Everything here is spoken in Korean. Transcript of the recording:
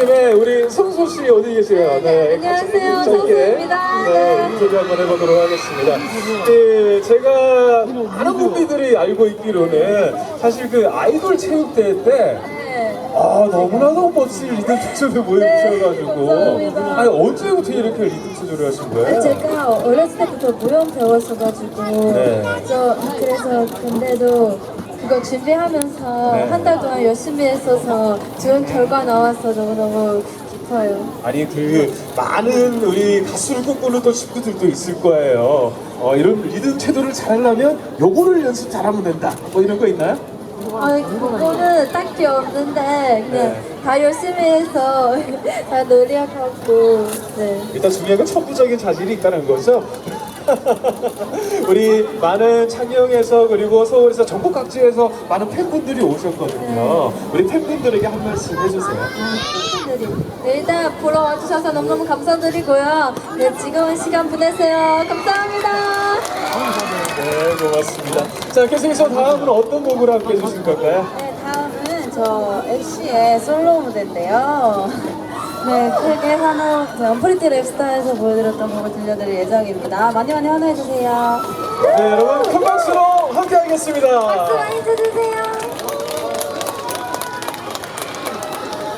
김에 우리 성소 씨 어디 계세요? 네, 안녕하세요. 같이 성소입니다. 네, 네. 인터뷰 한번 해보도록 하겠습니다. 예, 제가 많은 분들이 알고 있기로는 사실 그 아이돌 체육대회 때 네. 아, 너무나도 멋진 리듬 체조를 보여주셔가지고. 감사합니다. 아니, 언제부터 이렇게 리듬 체조를 하신 거예요? 제가 어렸을 때부터 무용 배웠어가지고 네. 저 그래서 근데도 그거 준비하면서 네. 한 달 동안 열심히 했어서 좋은 결과 나와서 너무너무 기뻐요. 아니, 그, 많은 우리 가수를 꿈꾸는 또 친구들도 있을 거예요. 어, 이런 리듬 체조를 잘하려면 요거를 연습 잘하면 된다. 뭐 이런 거 있나요? 아니 그거는 딱히 없는데 그냥 네. 다 열심히 해서 다 노력하고 네. 일단 중요한 건 천부적인 자질이 있다는 거죠. 우리 많은 창녕에서 그리고 서울에서 전국 각지에서 많은 팬분들이 오셨거든요. 우리 팬분들에게 한 말씀 해주세요. 팬분들이 네, 일단 보러 와주셔서 너무너무 감사드리고요. 네, 즐거운 시간 보내세요. 감사합니다. 네, 고맙습니다. 자, 계속해서 다음은 어떤 곡을 함께 해주실 건가요? 네, 다음은 저 엑시의 솔로 무대인데요. 네, 크게 환호, 언프리티 랩스타에서 보여드렸던 곡을 들려드릴 예정입니다. 많이 많이 환호해주세요. 네, 여러분 큰 박수로 함께 하겠습니다. 박수 많이 쳐주세요.